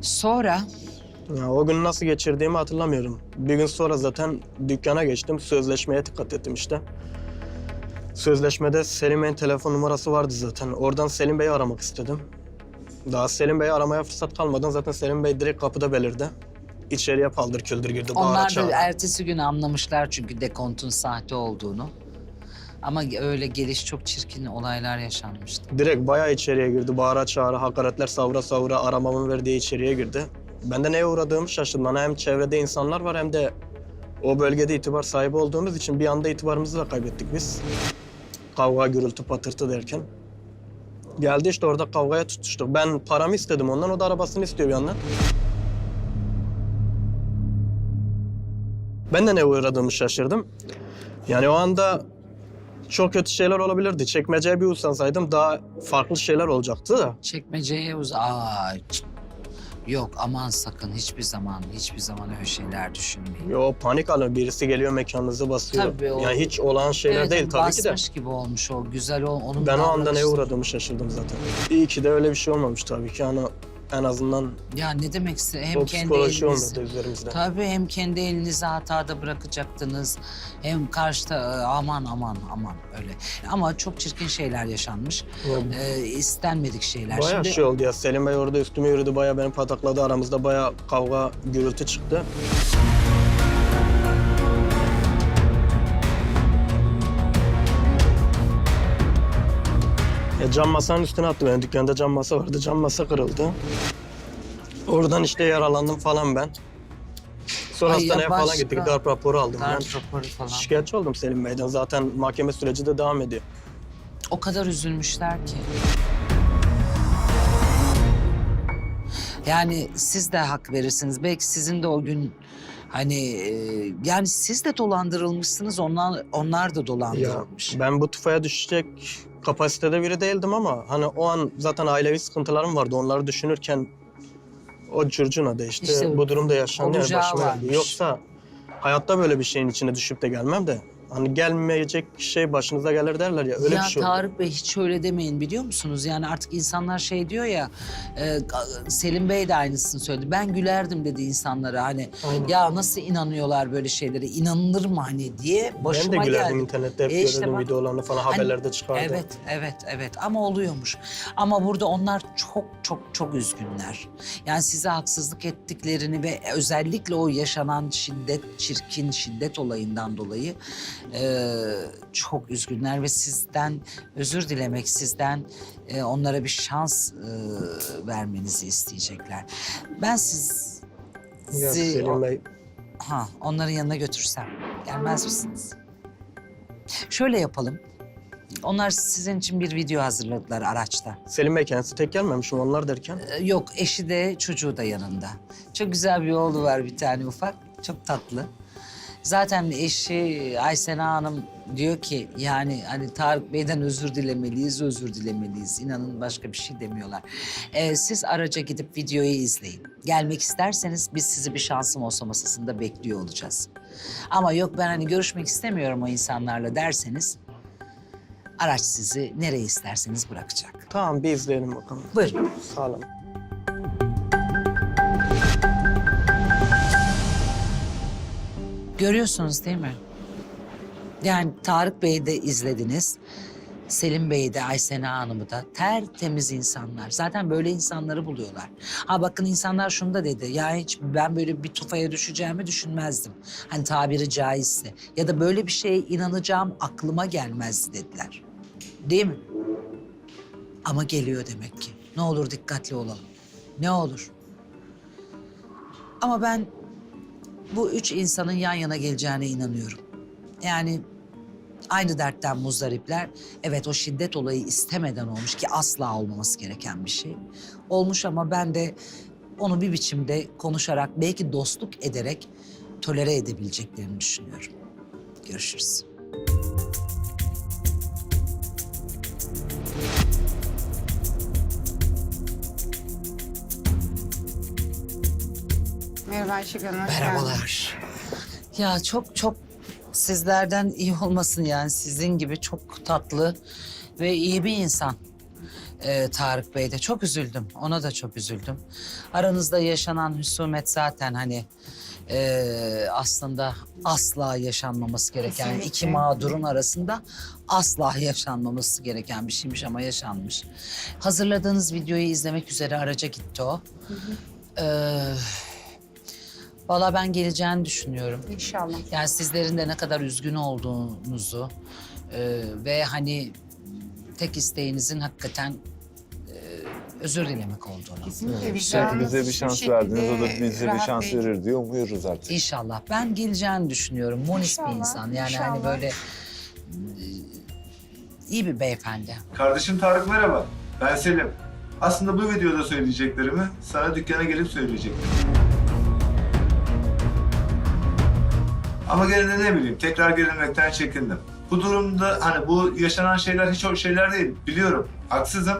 Sonra Ya, o gün nasıl geçirdiğimi hatırlamıyorum. Bir gün sonra zaten dükkana geçtim. Sözleşmeye dikkat ettim işte. Sözleşmede Selim Bey'in telefon numarası vardı zaten. Oradan Selim Bey'i aramak istedim. Daha Selim Bey'i aramaya fırsat kalmadan zaten Selim Bey direkt kapıda belirdi. İçeriye paldır küldür girdi. onlar da ertesi gün anlamışlar çünkü dekontun sahte olduğunu. Ama öyle geliş çok çirkin olaylar yaşanmıştı. Direkt bayağı içeriye girdi. Bağıra çağıra, hakaretler savura savura aramamın verdiği içeriye girdi. Ben de neye uğradığımı şaşırdım. Bana hem çevrede insanlar var hem de o bölgede itibar sahibi olduğumuz için bir anda itibarımızı da kaybettik biz. Kavga, gürültü, patırtı derken. Geldi işte orada kavgaya tutuştuk. Ben paramı istedim ondan, o da arabasını istiyor bir yandan. Ben de ne uğradığımı şaşırdım. Yani o anda çok kötü şeyler olabilirdi. Çekmeceye bir uzansaydım daha farklı şeyler olacaktı da. Çekmeceye uz... Aa, ç- Yok aman sakın hiçbir zaman hiçbir zaman öyle şeyler düşünmeyin. Yo panik alır. Birisi geliyor mekanınızı basıyor. Tabii o- Yani hiç olan şeyler Evet, değil tabii ki de. basmış gibi olmuş o güzel o onun Ben o anda neye davranışı- uğradığımı şaşırdım zaten. İyi ki de öyle bir şey olmamış tabii ki. Yani en azından Ya ne demekse hem o kendi psikoloji üzerimizde. Tabii hem kendi elinizi hatada bırakacaktınız hem karşıda e, aman aman aman öyle. Ama çok çirkin şeyler yaşanmış. Ya, Ee, istenmedik şeyler. Bayağı Şimdi şey oldu ya. Selim Bey orada üstüme yürüdü. Bayağı beni patakladı. Aramızda bayağı kavga, gürültü çıktı. Ya cam masanın üstüne attı beni. Dükkanda cam masa vardı. Cam masa kırıldı. Oradan işte yaralandım falan ben. Sonra Ay hastaneye falan gittik. Darp raporu aldım ben. darp raporu falan. Şikayetçi oldum Selim Bey'den. Zaten mahkeme süreci de devam ediyor. O kadar üzülmüşler ki. Yani siz de hak verirsiniz. Belki sizin de o gün hani e, yani siz de dolandırılmışsınız. Onlar onlar da Ya dolandırılmış. ben bu tufaya düşecek kapasitede biri değildim ama hani o an zaten ailevi sıkıntılarım vardı. Onları düşünürken o curcuna değişti. İşte bu durumda yaşandı yani olacağı başıma geldi. varmış. Yoksa hayatta böyle bir şeyin içine düşüp de gelmem de. Hani gelmeyecek şey başınıza gelir derler ya öyle ya bir şey oldu. Tarık Bey hiç öyle demeyin biliyor musunuz? Yani artık insanlar şey diyor ya, e, Selim Bey de aynısını söyledi. Ben gülerdim dedi insanlara hani Aynen. ya nasıl inanıyorlar böyle şeylere, inanılır mı hani diye başıma ben de gülerdim geldi. internette hep E işte görürdüm bak- videolarını falan Hani- haberlerde çıkardı. Evet, evet, evet ama oluyormuş. Ama burada onlar çok çok çok üzgünler. Yani size haksızlık ettiklerini ve özellikle o yaşanan şiddet, çirkin şiddet olayından dolayı e, çok üzgünler ve sizden özür dilemek, sizden e, onlara bir şans e, vermenizi isteyecekler. Ben siz Ya sizi Selim Bey ha, onların yanına götürsem gelmez misiniz? Şöyle yapalım. Onlar sizin için bir video hazırladılar araçta. Selim Bey kendisi tek gelmemiş mi onlar derken? Ee, Yok eşi de çocuğu da yanında. Çok güzel bir oğlu var bir tane ufak. Çok tatlı. Zaten eşi Aysena Hanım diyor ki yani hani Tarık Bey'den özür dilemeliyiz, özür dilemeliyiz. İnanın başka bir şey demiyorlar. Ee, siz araca gidip videoyu izleyin. Gelmek isterseniz biz sizi bir şansım olsa masasında bekliyor olacağız. Ama yok ben hani görüşmek istemiyorum o insanlarla derseniz araç sizi nereye isterseniz bırakacak. Tamam bir izleyelim bakalım. Buyurun. Sağ olun. Görüyorsunuz değil mi? Yani Tarık Bey'i de izlediniz. Selim Bey'i de Aysena Hanım'ı da tertemiz insanlar. Zaten böyle insanları buluyorlar. Ha bakın insanlar şunu da dedi. Ya hiç ben böyle bir tufaya düşeceğimi düşünmezdim. Hani tabiri caizse. Ya da böyle bir şeye inanacağım aklıma gelmezdi dediler. Değil mi? Ama geliyor demek ki. Ne olur dikkatli olalım. Ne olur. Ama ben bu üç insanın yan yana geleceğine inanıyorum. Yani aynı dertten muzdaripler. Evet o şiddet olayı istemeden olmuş ki asla olmaması gereken bir şey. Olmuş ama ben de onu bir biçimde konuşarak belki dostluk ederek tolere edebileceklerini düşünüyorum. Görüşürüz. Merhaba Ayşegül Hanım. hoş geldiniz. Merhabalar. Ya çok çok sizlerden iyi olmasın yani sizin gibi çok tatlı ve iyi bir insan. Ee, Tarık Bey de çok üzüldüm. Ona da çok üzüldüm. Aranızda yaşanan husumet zaten hani e, aslında asla yaşanmaması gereken Kesinlikle. iki mağdurun arasında asla yaşanmaması gereken bir şeymiş ama yaşanmış. Hazırladığınız videoyu izlemek üzere araca gitti o. Ee, Valla ben geleceğini düşünüyorum. İnşallah. Yani sizlerin de ne kadar üzgün olduğunuzu e, ve hani tek isteğinizin hakikaten e, özür dilemek olduğunu. Kesinlikle vicdanınız bize bir şans verdiniz, o da şekilde bize bir şans verir diye umuyoruz artık. İnşallah. Ben geleceğini düşünüyorum. Monis bir İnşallah, insan. Yani hani inşallah. böyle e, iyi bir beyefendi. Kardeşim Tarık merhaba. Ben Selim. Aslında bu videoda söyleyeceklerimi sana dükkana gelip söyleyecektim. Ama gene de ne bileyim tekrar gelinmekten çekindim. Bu durumda hani bu yaşanan şeyler hiç hoş şeyler değil. Biliyorum haksızım.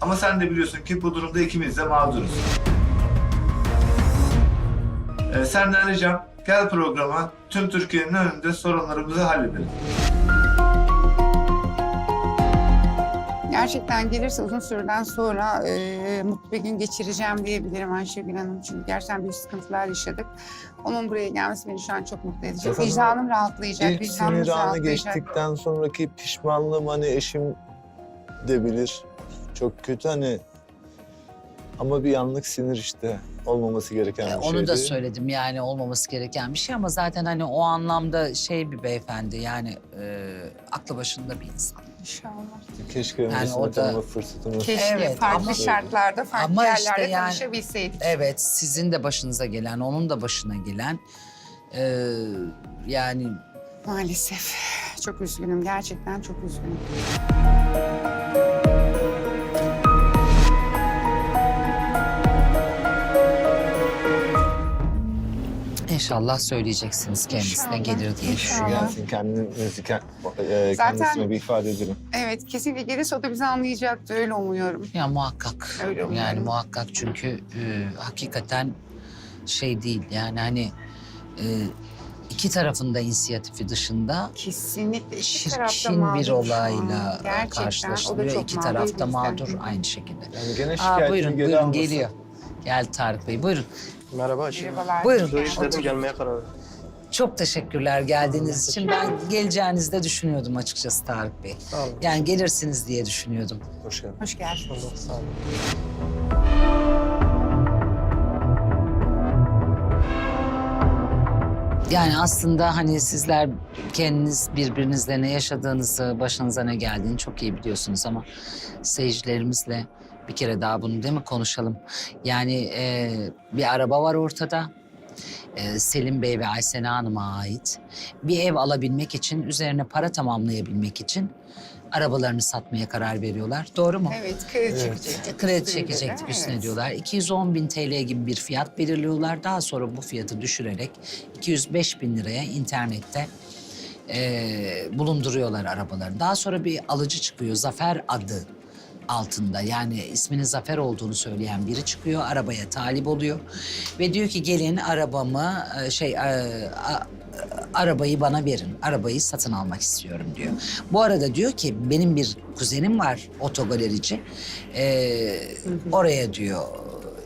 Ama sen de biliyorsun ki bu durumda ikimiz de mağduruz. Ee, senden ricam gel programa tüm Türkiye'nin önünde sorunlarımızı halledelim. Gerçekten gelirse uzun süreden sonra e, mutlu bir gün geçireceğim diyebilirim Ayşegül Hanım. Çünkü gerçekten büyük sıkıntılar yaşadık. Onun buraya gelmesi beni şu an çok mutlu edecek. Efendim, Vicdanım rahatlayacak. İlk vicdanımız sinir anı rahatlayacak. geçtikten sonraki pişmanlığım hani eşim de bilir. Çok kötü hani ama bir anlık sinir işte olmaması gereken bir şeydi. Onu da söyledim yani olmaması gereken bir şey ama zaten hani o anlamda şey bir beyefendi yani e, aklı başında bir insan. İnşallah. Keşke Yani öncesinde o da- tanıma fırsatımız. Keşke Evet, farklı ama- şartlarda, farklı Ama yerlerde işte yani- tanışabilseydik. Evet sizin de başınıza gelen, onun da başına gelen e, yani Maalesef. Çok üzgünüm. Gerçekten çok üzgünüm. İnşallah söyleyeceksiniz kendisine İnşallah, gelir diye inşallah. düşünüyorum. Gelsin kendini müziken, e, Zaten- kendisine bir ifade edelim. Evet, kesinlikle gelirse o da bizi anlayacaktı. Öyle umuyorum. Ya muhakkak. Öyle yani muhakkak çünkü e, hakikaten şey değil yani hani e, iki tarafında inisiyatifi dışında Kesinlikle iki tarafta çirkin mağdur bir şu an. olayla Gerçekten, o da karşılaşılıyor. çok İki mağdur tarafta bizden. mağdur aynı şekilde. Yani gene Aa, şikayetini buyurun, geri buyurun almasın. geliyor. Gel Tarık Bey, buyurun. Merhaba Ayşe. Merhabalar. Buyurun. Su gelmeye karar verdim. Çok teşekkürler geldiğiniz için. Ben geleceğinizi de düşünüyordum açıkçası Tarık Bey. Sağ olun. Yani gelirsiniz diye düşünüyordum. Hoş geldin. Hoş geldin. Allah sağ olun. Yani aslında hani sizler kendiniz birbirinizle ne yaşadığınızı, başınıza ne geldiğini çok iyi biliyorsunuz ama seyircilerimizle bir kere daha bunu değil mi konuşalım. Yani e, bir araba var ortada. E, Selim Bey ve Aysena Hanım'a ait. Bir ev alabilmek için, üzerine para tamamlayabilmek için arabalarını satmaya karar veriyorlar. Doğru mu? Evet, kredi Evet. çekecektik. Kredi çekecektik üstüne evet. diyorlar. 210 bin TL gibi bir fiyat belirliyorlar. Daha sonra bu fiyatı düşürerek 205 bin liraya internette eee, bulunduruyorlar arabaları. Daha sonra bir alıcı çıkıyor. Zafer adı altında yani isminin Zafer olduğunu söyleyen biri çıkıyor. Arabaya talip oluyor. Ve diyor ki gelin arabamı e, şey e, a- arabayı bana verin. Arabayı satın almak istiyorum diyor. Bu arada diyor ki benim bir kuzenim var otogalerici. Ee, oraya diyor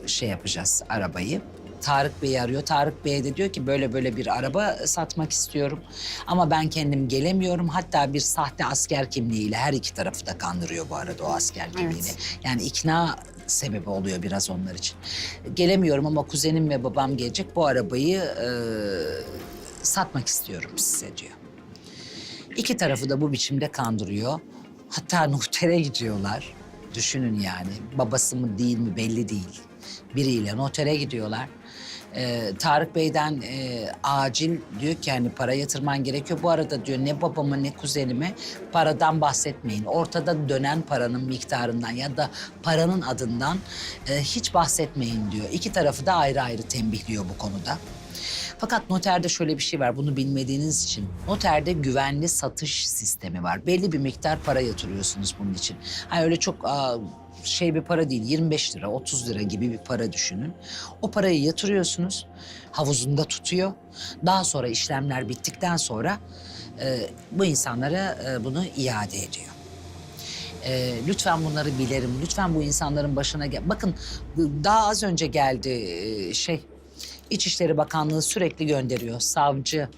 şey yapacağız arabayı. Tarık Bey'i arıyor. Tarık Bey de diyor ki böyle böyle bir araba satmak istiyorum. Ama ben kendim gelemiyorum. Hatta bir sahte asker kimliğiyle her iki tarafı da kandırıyor bu arada o asker kimliğiyle. Yani ikna sebebi oluyor biraz onlar için. Gelemiyorum ama kuzenim ve babam gelecek. Bu arabayı e, satmak istiyorum size diyor. İki tarafı da bu biçimde kandırıyor. Hatta notere gidiyorlar. Düşünün yani babası mı değil mi belli değil. Biriyle notere gidiyorlar. Ee, Tarık Bey'den e, acil diyor ki hani para yatırman gerekiyor. Bu arada diyor ne babama ne kuzenime paradan bahsetmeyin. Ortada dönen paranın miktarından ya da paranın adından e, hiç bahsetmeyin diyor. İki tarafı da ayrı ayrı tembihliyor bu konuda. Fakat noterde şöyle bir şey var bunu bilmediğiniz için. Noterde güvenli satış sistemi var. Belli bir miktar para yatırıyorsunuz bunun için. Hani öyle çok şey bir para değil 25 lira 30 lira gibi bir para düşünün. O parayı yatırıyorsunuz havuzunda tutuyor. Daha sonra işlemler bittikten sonra e, bu insanlara e, bunu iade ediyor. Ee, lütfen bunları bilerim. Lütfen bu insanların başına gel. Bakın daha az önce geldi e, şey. İçişleri Bakanlığı sürekli gönderiyor. Savcı,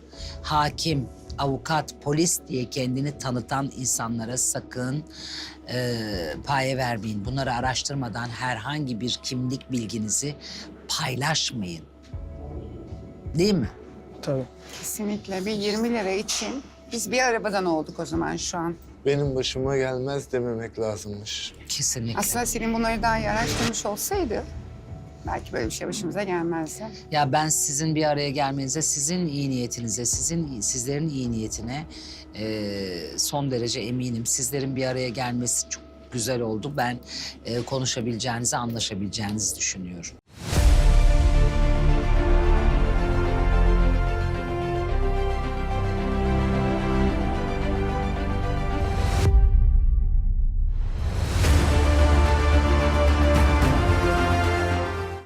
hakim, avukat, polis diye kendini tanıtan insanlara sakın e, paye vermeyin. Bunları araştırmadan herhangi bir kimlik bilginizi paylaşmayın. Değil mi? Tabii. Kesinlikle bir 20 lira için biz bir arabadan olduk o zaman şu an. Benim başıma gelmez dememek lazımmış. Kesinlikle. Aslında senin bunları daha iyi araştırmış olsaydı belki böyle bir şey başımıza gelmezdi. Ya ben sizin bir araya gelmenize, sizin iyi niyetinize, sizin sizlerin iyi niyetine e, son derece eminim. Sizlerin bir araya gelmesi çok güzel oldu. Ben e, konuşabileceğinizi, anlaşabileceğinizi düşünüyorum.